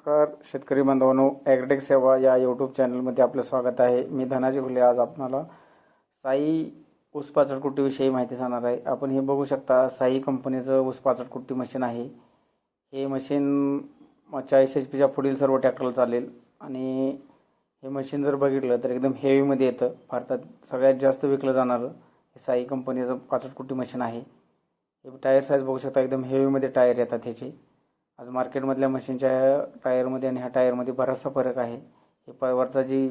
नमस्कार शेतकरी बांधवांनो ॲग्रेटेक सेवा या यूट्यूब चॅनलमध्ये आपलं स्वागत आहे. मी धनाजी फुले. आज आपणाला साई ऊस पाचट कुट्टीविषयी माहिती सांगणार आहे. आपण हे बघू शकता साई कंपनीचं ऊस पाचट कुट्टी मशीन आहे. हे मशीन चाळीस एच पीच्या पुढील सर्व ट्रॅक्टरला चालेल. आणि हे मशीन जर बघितलं तर एकदम हेवीमध्ये येतं. भारतात सगळ्यात जास्त विकलं जाणारं हे साई कंपनीचं पाचट कुट्टी मशीन आहे. हे टायर साईज बघू शकता एकदम हेवीमध्ये टायर येतात ह्याचे. आज मार्केटमधल्या मशीनच्या टायरमध्ये आणि ह्या टायरमध्ये बराचसा फरक आहे. हे वरचा जी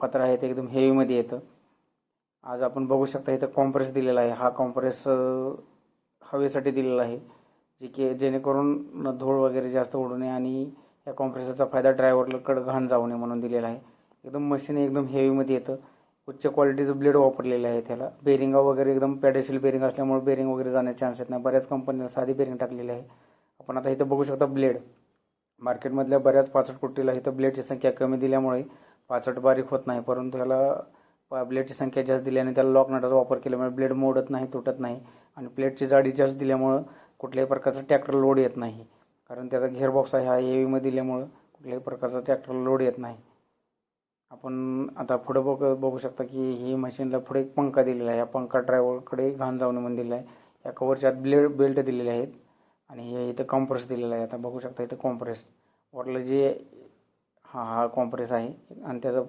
पत्र आहे ते एकदम हेवीमध्ये येतं. आज आपण बघू शकता इथं कॉम्प्रेस दिलेला आहे. हा कॉम्प्रेस हवेसाठी दिलेला आहे. जे की जेणेकरून धूळ वगैरे जास्त उडू नये आणि या कॉम्प्रेसरचा फायदा ड्रायव्हरकडे घाण जाऊ नये म्हणून दिलेला आहे. एकदम मशीन एकदम हेवीमध्ये येतं. उच्च क्वालिटीचं ब्लेड वापरलेलं आहे त्याला. बेरिंगा वगैरे एकदम पॅडेसिल बेरिंग असल्यामुळे बेरिंग वगैरे जाण्याचे चान्स येत नाही. बऱ्याच कंपनीला साधी बेरिंग टाकलेली आहे. आपण आता इथं बघू शकता ब्लेड. मार्केटमधल्या बऱ्याच पाचट कुट्टीला इथं ब्लेडची संख्या कमी दिल्यामुळे पाचट बारीक होत नाही परंतु ह्याला ब्लेडची संख्या जास्त दिल्याने त्याला लॉक नटाचा वापर केल्यामुळे ब्लेड मोडत नाही तुटत नाही आणि प्लेटची जाडी जास्त दिल्यामुळं कुठल्याही प्रकारचा ट्रॅक्टर लोड येत नाही. कारण त्याचा घेअरबॉक्स आहे हा हेवीमध्ये दिल्यामुळं कुठल्याही प्रकारचा ट्रॅक्टर लोड येत नाही. आपण आता पुढं बघ बघू शकता की ही मशीनला पुढे एक पंखा दिलेला आहे. या पंखा ड्रायव्हरकडे घाण जाऊन म्हणून दिलेला आहे. या कवरच्या आत ब्लेड बेल्ट दिलेले आहेत. आणि हे इथं कॉम्प्रेस दिलेलं आहे. आता बघू शकता इथं कॉम्प्रेस वॉटलं जे हा हा कॉम्प्रेस आहे आणि त्याचं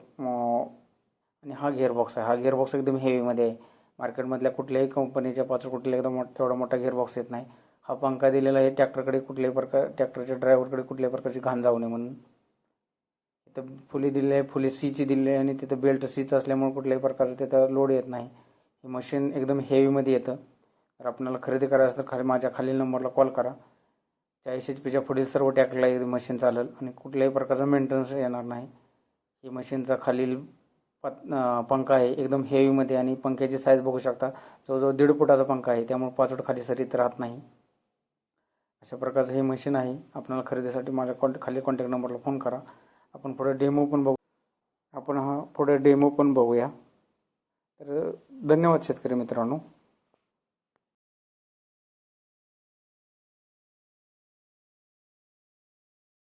आणि हा गिअरबॉक्स आहे. हा गिअरबॉक्स एकदम हेवीमध्ये आहे. मार्केटमधल्या कुठल्याही कंपनीच्या पाच कुठल्या एकदम मोठा तेवढा मोठा गिअरबॉक्स येत नाही. हा पंखा दिलेला आहे. ट्रॅक्टरकडे कुठल्याही प्रकार ट्रॅक्टरच्या ड्रायव्हरकडे कुठल्याही प्रकारची घाण जाऊ नये म्हणून. इथं फुली दिली आहे. फुली सीची दिली आहे आणि तिथं बेल्ट सीचं असल्यामुळे कुठल्याही प्रकारचं तिथं लोड येत नाही. हे मशीन एकदम हेवीमध्ये येतं. तर आपल्याला खरेदी करायचं तर खाली माझ्या खालील नंबरला कॉल करा. चाळीस एच पीच्या पुढील सर्व टॅकला मशीन चालेल आणि कुठल्याही प्रकारचा मेंटेनन्स येणार नाही. ही मशीनचा खालील पत पंखा आहे एकदम हेवीमध्ये आणि पंख्याची साईज बघू शकता. जवळजवळ दीड फुटाचा पंखा आहे त्यामुळे पाचवट खाली सरीत राहत नाही. अशा प्रकारचं हे मशीन आहे. आपल्याला खरेदीसाठी माझ्या कॉन्ट खाली कॉन्टॅक्ट नंबरला फोन करा. आपण पुढे डेमो पण बघू. आपण हा पुढे डेमो पण बघूया. तर धन्यवाद शेतकरी मित्रांनो.